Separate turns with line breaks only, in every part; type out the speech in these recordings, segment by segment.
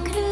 conclude.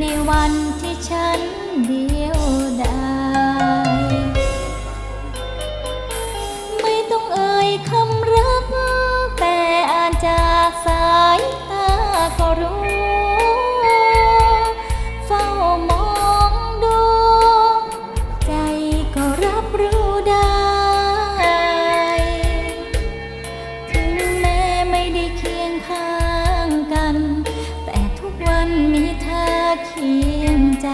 ในวันที่ฉันเดียวดายไม่ต้องเอ่ยคำรัก แต่อ่านจากสายตาก็รู้ เคียงใจ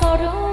সরল